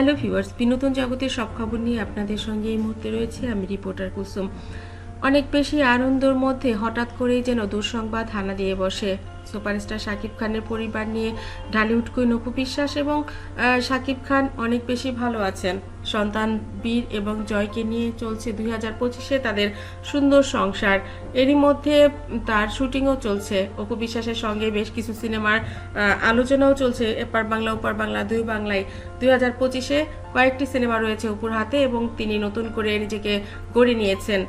Hello viewers বিনোদন জগতের সব খবর নিয়ে আপনাদের সঙ্গে এই মুহূর্তে রয়েছে। আমি রিপোর্টার কুসুম। অনেক বেশি আনন্দের মধ্যে হঠাৎ করেই যেন দুঃসংবাদ হানা দিয়ে বসে। সুপারস্টার শাকিব খানের পরিবার নিয়ে ঢালিউড কুইন অপু বিশ্বাস এবং শাকিব খান অনেক বেশি ভালো আছেন। সন্তান বীর এবং জয়কে নিয়ে চলছে দুই হাজার পঁচিশে তাদের সুন্দর সংসার। এরই মধ্যে তার শুটিংও চলছে। অপু বিশ্বাসের সঙ্গে বেশ কিছু সিনেমার আলোচনাও চলছে। এপার বাংলা, ওপার বাংলা, দুই বাংলায়। দুই হাজার পঁচিশে কয়েকটি সিনেমা রয়েছে অপুর হাতে এবং তিনি নতুন করে নিজেকে গড়ে নিয়েছেন।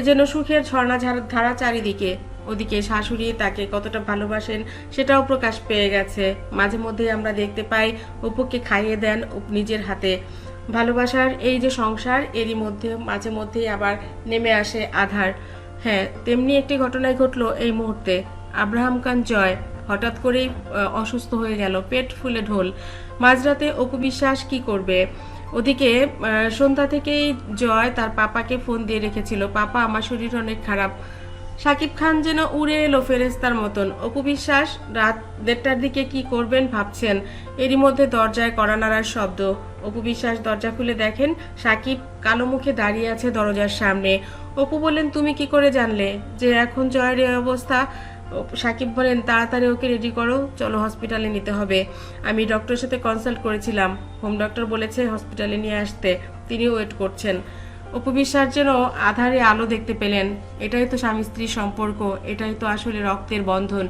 এজন্য সুখের ঝর্ণা ধারা চারিদিকে। ওদিকে শাশুড়ি তাকে কতটা ভালোবাসেন সেটাও প্রকাশ পেয়ে গেছে। মাঝে মধ্যে আমরা দেখতে পাই অপুকে খাইয়ে দেন নিজের হাতে। ভালোবাসার এই যে সংসার, এরই মধ্যে মাঝে মধ্যেই আবার নেমে আসে আধার। হ্যাঁ তেমনি একটি ঘটনাই ঘটলো এই মুহূর্তে। আব্রাহাম খান জয় হঠাৎ করেই অসুস্থ হয়ে গেল, পেট ফুলে ঢোল। মাঝরাতে অপু বিশ্বাস কি করবে? ওদিকে সন্ধ্যা থেকেই জয় তার পাপাকে ফোন দিয়ে রেখেছিল। পাপা, আমার শরীর অনেক খারাপ। শাকিব খান যেন উড়ে এলো ফেরেস্তার মতন। অপু বিশ্বাস, রাত দেড়টার দিকে কি করবেন ভাবছেন? এরই মধ্যে দরজায় কড়া শব্দ। অপু বিশ্বাস দরজা খুলে দেখেন, সাকিব কালো মুখে দাঁড়িয়ে আছে দরজার সামনে। অপু বললেন, তুমি কি করে জানলে যে এখন জয়ের এই অবস্থা? সাকিব বলেন, তাড়াতাড়ি ওকে রেডি করো, চলো হসপিটালে নিতে হবে। আমি ডক্টরের সাথে কনসাল্ট করেছিলাম। হোম ডক্টর বলেছে হসপিটালে নিয়ে আসতে। তিনি ওয়েট করছেন। অপবিশ্বাস যেন আধারে আলো দেখতে পেলেন। এটাই তো স্বামী স্ত্রীর সম্পর্ক, এটাই তো আসলে রক্তের বন্ধন।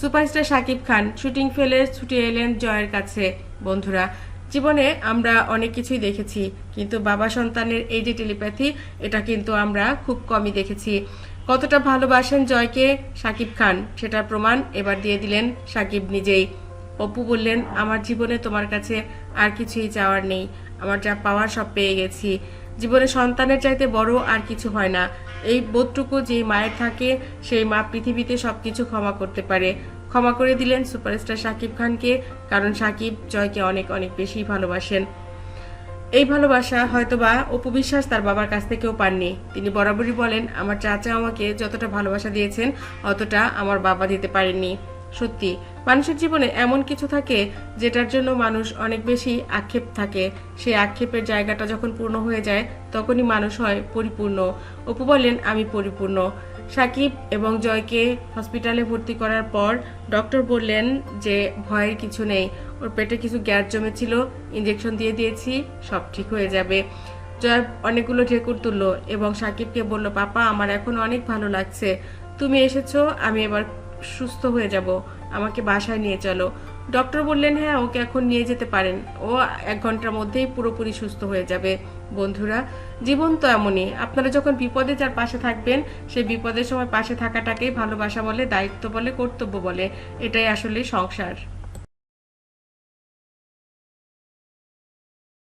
সুপারস্টার শাকিব খান শুটিং ফেলে ছুটে এলেন জয়ের কাছে। বন্ধুরা, জীবনে আমরা অনেক কিছুই দেখেছি, কিন্তু বাবা সন্তানের এই যে টেলিপ্যাথি, এটা কিন্তু আমরা খুব কমই দেখেছি। কতটা ভালোবাসেন জয়কে সাকিব খান, সেটার প্রমাণ এবার দিয়ে দিলেন সাকিব নিজেই। অপু বললেন, আমার জীবনে তোমার কাছে আর কিছুই চাওয়ার নেই। আমার যা পাওয়ার সব পেয়ে গেছি। জীবনে সন্তানের চাইতে বড় আর কিছু হয় না। এই বোধটুকু যেই মায়ের থাকে, সেই মা পৃথিবীতে সব কিছু ক্ষমা করতে পারে। ক্ষমা করে দিলেন সুপারস্টার শাকিব খানকে, কারণ সাকিব জয়কে অনেক অনেক বেশি ভালোবাসেন। এই ভালোবাসা হয়তোবা অপু বিশ্বাস তার বাবার কাছ থেকেও পাননি। তিনি বরাবরই বলেন, আমার চাচা আমাকে যতটা ভালোবাসা দিয়েছেন, অতটা আমার বাবা দিতে পারেননি। সত্যি, মানুষের জীবনে এমন কিছু থাকে যেটার জন্য মানুষ অনেক বেশি আক্ষেপ থাকে। সেই আক্ষেপের জায়গাটা যখন পূর্ণ হয়ে যায়, তখনই মানুষ হয় পরিপূর্ণ। অপু বলেন, আমি পরিপূর্ণ। সাকিব এবং জয়কে হসপিটালে ভর্তি করার পর ডক্টর বললেন যে ভয়ের কিছু নেই, ওর পেটে কিছু গ্যাস জমেছিল ইঞ্জেকশন দিয়ে দিয়েছি, সব ঠিক হয়ে যাবে। জয় অনেকগুলো ঢেকুর তুললো এবং সাকিবকে বলল, পাপা, আমার এখন অনেক ভালো লাগছে। তুমি এসেছ, আমি এবার সুস্থ হয়ে যাব। আমাকে বাসায় নিয়ে চলো। ডক্টর বললেন হ্যাঁ ওকে এখন নিয়ে যেতে পারেন। ও এক ঘণ্টার মধ্যেই পুরোপুরি সুস্থ হয়ে যাবে। বন্ধুরা, জীবন তো এমনই। আপনারা যখন বিপদে যার পাশে থাকবেন, সেই বিপদের সময় পাশে থাকাটাকেই ভালোবাসা বলে, দায়িত্ব বলে, কর্তব্য বলে। এটাই আসলে সংসার।